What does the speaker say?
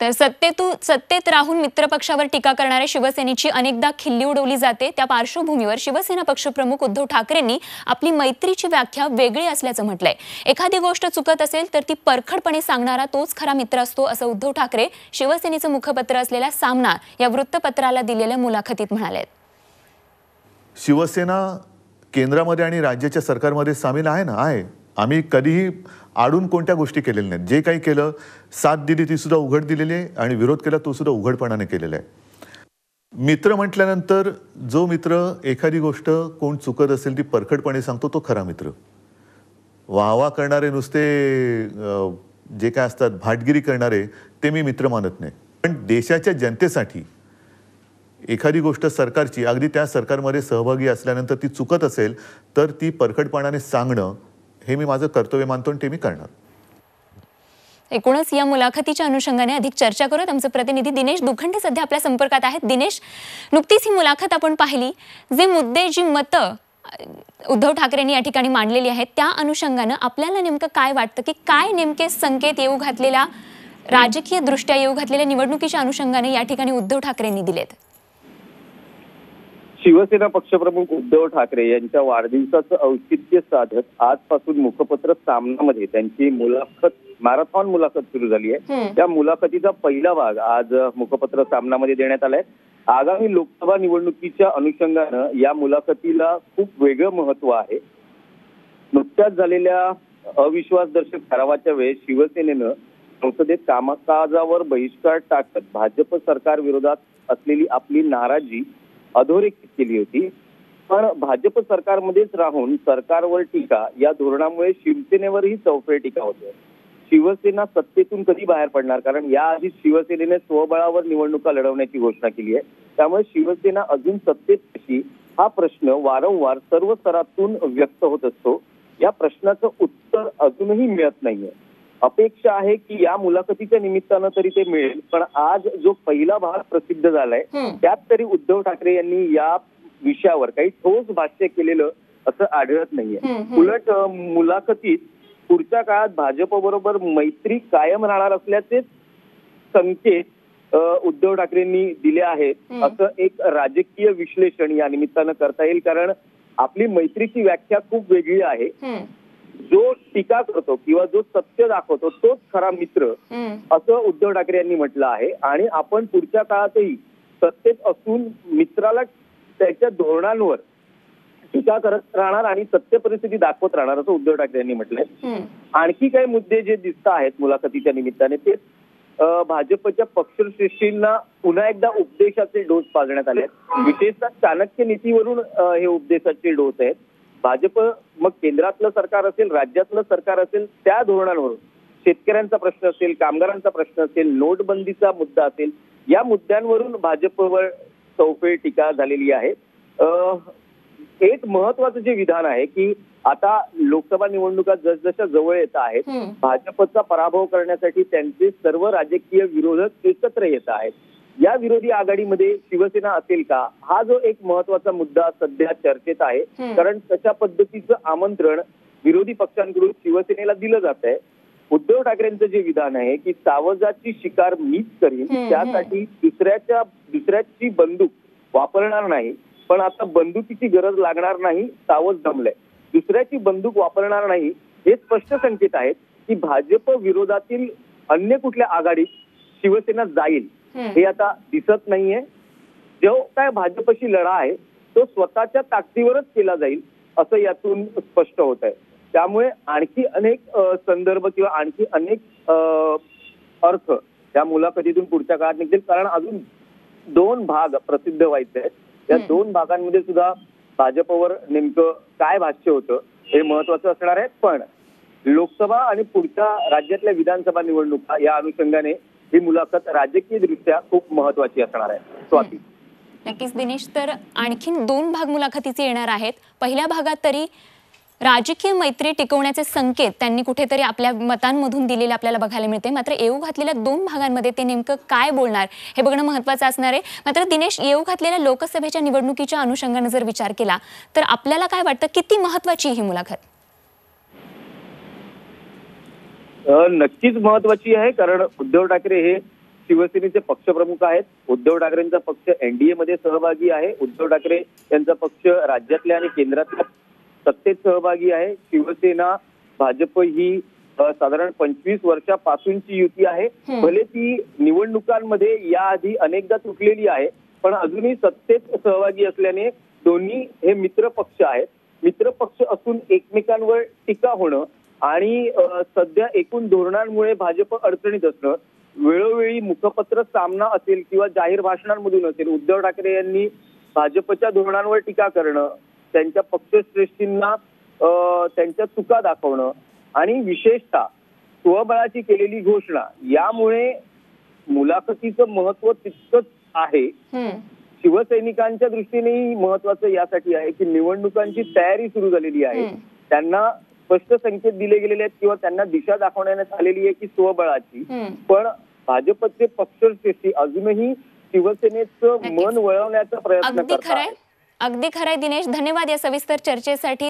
तर सत्तेतू सत्तेत राहून मित्रपक्षावर टीका करणाऱ्या शिवसेनेची अनेकदा खिल्ली उडवली जाते. त्या पार्श्वभूमीवर शिवसेना पक्षप्रमुख उद्धव ठाकरेंनी आपली मैत्रीची व्याख्या वेगळी असल्याचं म्हटलंय. एखादी गोष्ट चुकत असेल तर ती परखडपणे सांगणारा तोच खरा मित्र असतो असं उद्धव ठाकरे शिवसेनेचं मुखपत्र असलेल्या सामना या वृत्तपत्राला दिलेल्या मुलाखतीत म्हणाले शिवसेना केंद्रामध्ये आणि राज्याच्या सरकारमध्ये सामील आहे ना? आहे. आम्ही कधीही आडून कोणत्या गोष्टी केलेल्या नाहीत. जे काही केलं साथ दिली ती सुद्धा उघड दिलेली आहे आणि विरोध केला तो सुद्धा उघडपणाने केलेला आहे. मित्र म्हटल्यानंतर जो मित्र एखादी गोष्ट कोण चुकत असेल ती परखडपणे सांगतो तो खरा मित्र. वाहवा करणारे नुसते जे काय असतात भाटगिरी करणारे ते मी मित्र मानत नाही. पण देशाच्या जनतेसाठी एखादी गोष्ट सरकारची अगदी त्या सरकारमध्ये सहभागी असल्यानंतर ती चुकत असेल तर ती परखडपणाने सांगणं हे मी माझं कर्तव्य मानतो आणि ते मी करणार. एकूणच या मुलाखतीच्या अनुषंगाने अधिक चर्चा करूयात. आमचे प्रतिनिधी दिनेश दुखंडे सध्या आपल्या संपर्कात आहेत. दिनेश नुकतीच ही मुलाखत आपण पाहिली जे मुद्दे जी मतं उद्धव ठाकरेंनी या ठिकाणी मांडलेली आहेत त्या अनुषंगानं आपल्याला नेमकं काय वाटतं? की काय नेमके संकेत येऊ घातलेल्या राजकीय दृष्ट्या येऊ घातलेल्या निवडणुकीच्या अनुषंगाने या ठिकाणी उद्धव ठाकरेंनी दिलेत? शिवसेना पक्षप्रमुख उद्धव ठाकरे यांच्या वाढदिवसाचं औचित्य साधत आजपासून मुखपत्र सामनामध्ये त्यांची मुलाखत मॅरेथॉन मुलाखत सुरू झाली आहे. त्या मुलाखतीचा पहिला भाग आज मुखपत्र सामनामध्ये देण्यात आलाय. आगामी लोकसभा निवडणुकीच्या अनुषंगानं या मुलाखतीला खूप वेगळं महत्त्व आहे. नुकत्याच झालेल्या अविश्वासदर्शक ठरावाच्या वेळेस शिवसेनेनं संसदेत कामकाजावर बहिष्कार टाकत भाजप सरकार विरोधात असलेली आपली नाराजी अधोरेखित केली होती. पण भाजप सरकारमध्येच राहून सरकारवर टीका या धोरणामुळे शिवसेनेवरही चौफेर टीका होते. शिवसेना सत्तेतून कधी बाहेर पडणार? कारण याआधी शिवसेनेने स्वबळावर निवडणुका लढवण्याची घोषणा केली आहे. त्यामुळे शिवसेना अजून सत्तेत कशी हा प्रश्न वारंवार सर्व स्तरातून व्यक्त होत असतो. या प्रश्नाचं उत्तर अजूनही मिळत नाहीये. अपेक्षा आहे की या मुलाखतीच्या निमित्तानं तरी ते मिळेल पण आज जो पहिला भाग प्रसिद्ध झालाय. त्यात तरी उद्धव ठाकरे यांनी या विषयावर काही ठोस भाष्य केलेलं असं आढळत नाहीये. उलट मुलाखतीत पुढच्या काळात भाजप बरोबर मैत्री कायम राहणार असल्याचे संकेत उद्धव ठाकरेंनी दिले आहेत. असं एक राजकीय विश्लेषण या निमित्तानं करता येईल कारण आपली मैत्रीची व्याख्या खूप वेगळी आहे जो टीका करतो किंवा जो सत्य दाखवतो तोच खरा मित्र असं उद्धव ठाकरे यांनी म्हटलं आहे. आणि आपण पुढच्या काळातही सत्तेत असून मित्राला त्याच्या धोरणांवर टीका करत राहणार आणि सत्य परिस्थिती दाखवत राहणार असं उद्धव ठाकरे यांनी म्हटलंय. आणखी काही मुद्दे जे दिसत आहेत मुलाखतीच्या निमित्ताने ते भाजपच्या पक्षश्रेष्ठींना पुन्हा एकदा उपदेशाचे डोस पाजण्यात आले आहेत विशेषतः चाणक्य नीतीवरून हे उपदेशाचे डोस आहेत. भाजप मग केंद्रातलं सरकार असेल राज्यातलं सरकार असेल त्या धोरणांवरून शेतकऱ्यांचा प्रश्न असेल कामगारांचा प्रश्न असेल नोटबंदीचा मुद्दा असेल या मुद्द्यांवरून भाजपवर चौफेर टीका झालेली आहे एक महत्वाचं जे विधान आहे की आता लोकसभा निवडणुका जसजशा जवळ येत आहेत. भाजपचा पराभव करण्यासाठी त्यांचे सर्व राजकीय विरोधक एकत्र येत आहेत या विरोधी आघाडीमध्ये शिवसेना असेल का? हा जो एक महत्त्वाचा मुद्दा सध्या चर्चेत आहे. कारण तशा पद्धतीचं आमंत्रण विरोधी पक्षांकडून शिवसेनेला दिलं जात आहे. उद्धव ठाकरेंचं जे विधान आहे की सावजाची शिकार मीच करीन त्यासाठी दुसऱ्याच्या दुसऱ्याची बंदूक वापरणार नाही. पण आता बंदुकीची गरज लागणार नाही सावज जमलंय. दुसऱ्याची बंदूक वापरणार नाही हे स्पष्ट संकेत आहेत की भाजप विरोधातील अन्य कुठल्या आघाडीत शिवसेना जाईल. हे आता दिसत नाहीये. जो काय भाजपशी लढा आहे तो स्वतःच्या ताकदीवरच केला जाईल असं यातून स्पष्ट होत आहे त्यामुळे आणखी अनेक संदर्भ किंवा आणखी अनेक अर्थ या मुलाखतीतून पुढच्या काळात निघतील. कारण अजून दोन भाग प्रसिद्ध व्हायचे आहेत. त्या हम्म. दोन भागांमध्ये सुद्धा भाजपवर नेमकं काय भाष्य होतं हे महत्वाचं असणार आहे. पण लोकसभा आणि पुढच्या राज्यातल्या विधानसभा निवडणुका या अनुषंगाने ही मुलाखत राजकीय दृष्ट्या खूप महत्वाची असणार आहे. स्वाती. नक्कीच दिनेश तर आणखीन दोन भाग मुलाखतीचे येणार आहेत. पहिल्या भागात तरी राजकीय मैत्री टिकवण्याचे संकेत त्यांनी कुठेतरी आपल्या मतांमधून दिलेले आपल्याला बघायला मिळते. मात्र येऊ घातलेल्या दोन भागांमध्ये ते नेमकं काय बोलणार हे बघणं महत्त्वाचं असणार आहे. मात्र दिनेश येऊ घातलेल्या लोकसभेच्या निवडणुकीच्या अनुषंगाने जर विचार केला तर आपल्याला काय वाटतं? किती महत्त्वाची ही मुलाखत? नक्कीच महत्वाची आहे कारण उद्धव ठाकरे हे शिवसेनेचे पक्षप्रमुख आहेत. उद्धव ठाकरेंचा पक्ष एनडीए मध्ये सहभागी आहे. उद्धव ठाकरे यांचा पक्ष राज्यातल्या आणि केंद्रातल्या सत्तेत सहभागी आहे. शिवसेना भाजप ही साधारण पंचवीस वर्षापासूनची युती आहे. भले ती निवडणुकांमध्ये याआधी अनेकदा तुटलेली आहे पण अजूनही सत्तेत सहभागी असल्याने दोन्ही हे मित्र पक्ष आहेत. मित्र पक्ष असून एकमेकांवर टीका होणं आणि सध्या एकूण धोरणांमुळे भाजप अडचणीत असणं वेळोवेळी मुखपत्र सामना असेल किंवा जाहीर भाषणांमधून असेल उद्धव ठाकरे यांनी भाजपच्या धोरणांवर टीका करणं त्यांच्या पक्षश्रेष्ठींना त्यांच्या चुका दाखवणं आणि विशेषतः स्वबळाची केलेली घोषणा यामुळे मुलाखतीचं महत्त्व तितकंच आहे. शिवसैनिकांच्या दृष्टीनेही महत्वाचं यासाठी आहे की निवडणुकांची तयारी सुरू झालेली आहे. त्यांना स्पष्ट संकेत दिले गेलेले आहेत किंवा त्यांना दिशा दाखवण्यात आलेली आहे की स्वबळाची. पण भाजपचे पक्षश्रेष्ठी अजूनही शिवसेनेचं. मन वळवण्याचा प्रयत्न करतात. अगदी खरंय दिनेश. धन्यवाद या सविस्तर चर्चेसाठी.